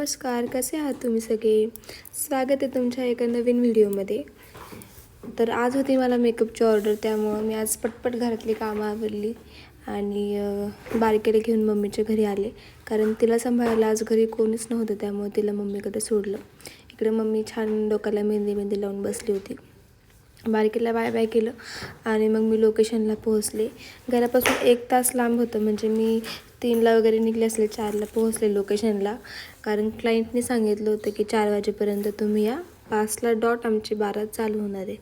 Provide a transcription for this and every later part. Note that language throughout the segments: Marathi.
नमस्कार कसे आहात तुम्ही सगळे? स्वागत आहे तुमच्या एका नवीन व्हिडिओमध्ये. तर आज होती मला मेकअपची ऑर्डर त्यामुळं मी आज पटपट घरातली कामं आवरली आणि बारकेला घेऊन मम्मीच्या घरी आले. कारण तिला सांभाळायला आज घरी कोणीच नव्हतं त्यामुळे तिला मम्मीकडे सोडलं. इकडे मम्मी छान डोक्याला मेहंदी मेहंदी लावून बसली होती. बारकीला बाय बाय केलं आणि मग मी लोकेशनला पोहोचले. घरापासून एक तास लांब होतं म्हणजे मी तीनला वगैरे निघले असले चारला पोहोचले लोकेशनला कारण क्लायंटने सांगितलं होतं की चार वाजेपर्यंत तुम्ही या. पाचला डॉट आमची बारा चालू होणार आहे.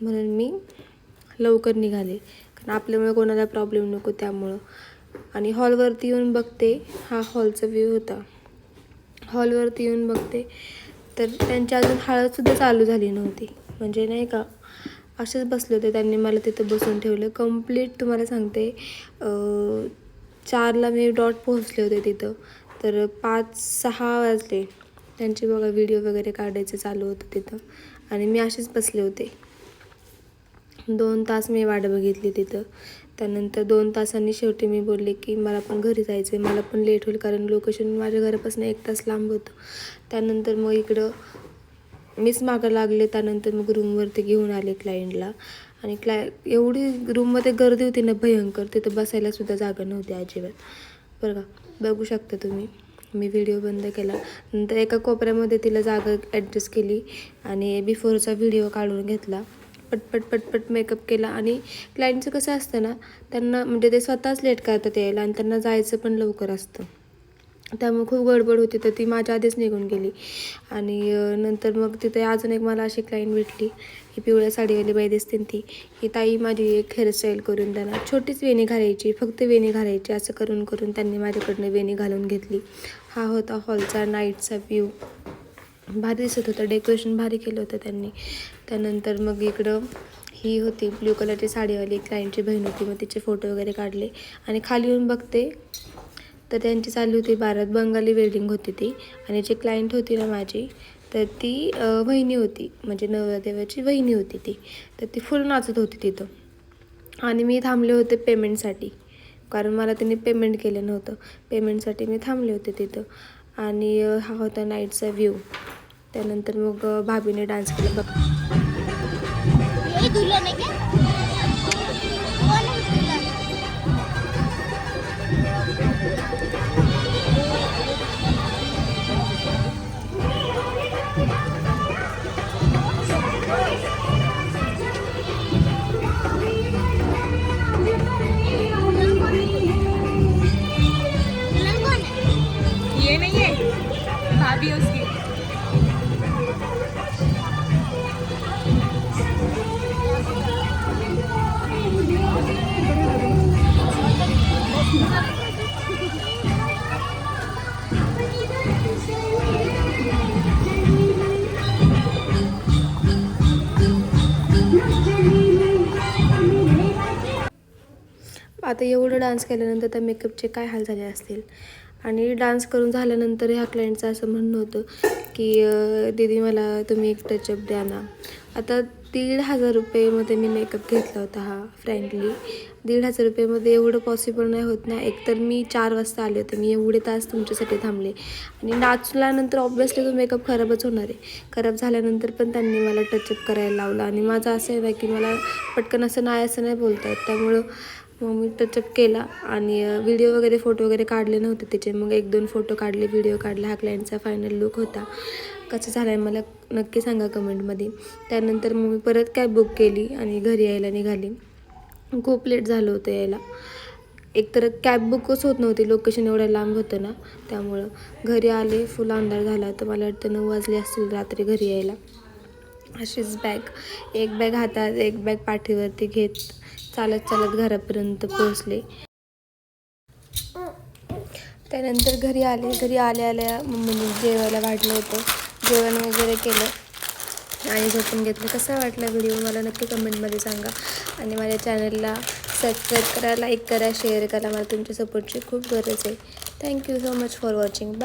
म्हणून मी लवकर निघाले. कारण आपल्यामुळे कोणाला प्रॉब्लेम नको त्यामुळं. आणि हॉलवरती येऊन बघते हा हॉलचा व्ह्यू होता. हॉलवरती येऊन बघते तर त्यांची अजून हळदसुद्धा चालू झाली नव्हती. म्हणजे नाही का असेच बसले होते त्यांनी मला तिथं बसून ठेवलं. कंप्लीट तुम्हाला सांगते चारला मी डॉट पोहोचले होते तिथं. तर पाच सहा वाजले. त्यांचे बघा व्हिडिओ वगैरे काढायचं चालू होतं तिथं. आणि मी असेच बसले होते. दोन तास मी वाट बघितली तिथं. त्यानंतर दोन तासांनी शेवटी मी बोलले की मला पण घरी जायचं आहे मला पण लेट होईल कारण लोकेशन माझ्या घरापासून एक तास लांब होतं. त्यानंतर मग इकडं मीच मागं लागले त्यानंतर मग रूमवरती घेऊन आले क्लायंटला आणि क्लाय एवढी रूममध्ये गर्दी होती ना भयंकर तिथं बसायला सुद्धा जागा नव्हती अजिबात. बरं का? बघू शकता तुम्ही. मी व्हिडिओ बंद केला. नंतर एका कोपऱ्यामध्ये तिला जागा ॲडजस्ट केली आणि बिफोरचा व्हिडिओ काढून घेतला. पटपट पटपट मेकअप केला. आणि क्लायंटचं कसं असतं ना त्यांना म्हणजे ते स्वतःच लेट करतात यायला आणि त्यांना जायचं पण लवकर असतं. त्यामुळे खूप गडबड होती तर ती माझ्या आधीच निघून गेली. आणि नंतर मग तिथे अजून एक मला अशी क्लायंट भेटली. ही पिवळ्या साडीवाली बाई दिसते ती. की ताई माझी एक हेअरस्टाईल करून त्यांना छोटीच वेणी घालायची फक्त वेणी घालायची असं करून करून त्यांनी माझ्याकडनं वेणी घालून घेतली. हा होता हॉलचा नाईटचा व्ह्यू भारी दिसत होतं. डेकोरेशन भारी केलं होतं त्यांनी. त्यानंतर मग इकडं ही होती ब्ल्यू कलरची साडीवाली क्लायंटची बहीण होती. मग तिचे फोटो वगैरे काढले. आणि खाली येऊन बघते तर त्यांची चालली होती भारत बंगाली वेल्डिंग होती ती. आणि जी क्लायंट होती ना माझी तर ती वहिनी होती. म्हणजे नवरदेवाची वहिनी होती ती. तर ती फुल नाचत होती तिथं. आणि मी थांबले होते पेमेंटसाठी कारण मला त्यांनी पेमेंट केलं नव्हतं. पेमेंटसाठी मी थांबले होते तिथं. आणि हा होता नाईटचा व्ह्यू त्यानंतर मग भाभीने डान्स केला. बघ. आता एवढं डान्स केल्यानंतर त्या मेकअपचे काय हाल झाले असतील? आणि डान्स करून झाल्यानंतर ह्या क्लायंटचं असं म्हणणं होतं की दीदी मला तुम्ही एक टचअप द्या ना. आता दीड हजार रुपयेमध्ये मी मेकअप घेतला होता हा फ्रँकली दीड हजार रुपयेमध्ये एवढं पॉसिबल नाही होत ना. एकतर मी चार वाजता आले होते. मी एवढे तास तुमच्यासाठी थांबले. आणि नाचल्यानंतर ऑब्वियसली तो मेकअप खराबच होणार आहे. खराब झाल्यानंतर पण त्यांनी मला टचअप करायला लावला. आणि माझं असं आहे ना की मला पटकन असं नाही असं नाही बोलता येत त्यामुळं मग मी टचअप केला आणि व्हिडिओ वगैरे फोटो वगैरे काढले नव्हते त्याचे. मग एक दोन फोटो काढले व्हिडिओ काढला. हा क्लायंटचा फायनल लुक होता. कसं झालं आहे मला नक्की सांगा कमेंटमध्ये त्यानंतर मग मी परत कॅब बुक केली आणि घरी यायला निघाली. खूप लेट झालं होतं यायला. एकतर कॅब बुकच होत नव्हती. लोकेशन एवढं लांब होतं ना त्यामुळं. घरी आले फुल अंधार झाला. तर मला वाटतं नऊ वाजले असतील रात्री घरी यायला. अशीच बॅग एक बॅग हातात एक बॅग पाठीवरती घेत. चालत चालत घरापर्यंत पोहोचले. त्यानंतर घरी आले घरी आल्या आल्या मम्मीने जेवायला वाढलं होतं. जेवण वगैरे केलं. आणि झोपून घेतलं. कसा वाटला व्हिडिओ मला नक्की कमेंटमध्ये सांगा. आणि माझ्या चॅनलला सबस्क्राईब करा लाईक करा शेअर करा. मला तुमच्या सपोर्टची खूप गरज आहे. Thank you so much for watching